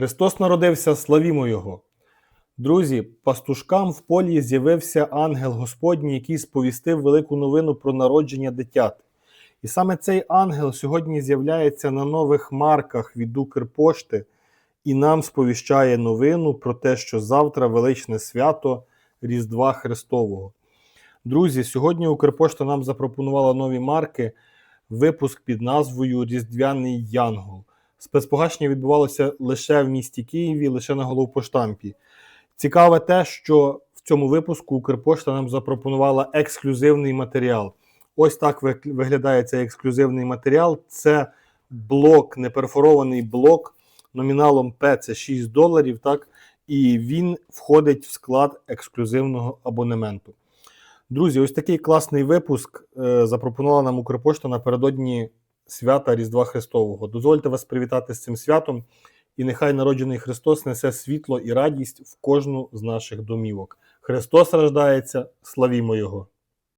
Христос народився, славімо Його. Друзі, пастушкам в полі з'явився ангел Господній, який сповістив велику новину про народження дитят. І саме цей ангел сьогодні з'являється на нових марках від Укрпошти і нам сповіщає новину про те, що завтра величне свято Різдва Христового. Друзі, сьогодні Укрпошта нам запропонувала нові марки, випуск під назвою Різдвяний Янгол. Спецпогашення відбувалося лише в місті Києві, лише на головпоштампі. Цікаве те, що в цьому випуску Укрпошта нам запропонувала ексклюзивний матеріал. Ось так виглядає цей ексклюзивний матеріал. Це блок, неперфорований блок номіналом П це 6 доларів, так, і він входить в склад ексклюзивного абонементу. Друзі, ось такий класний випуск е, запропонувала нам Укрпошта напередодні свята Різдва Христового. Дозвольте вас привітати з цим святом, і нехай народжений Христос несе світло і радість в кожну з наших домівок. Христос рождається, славімо Його!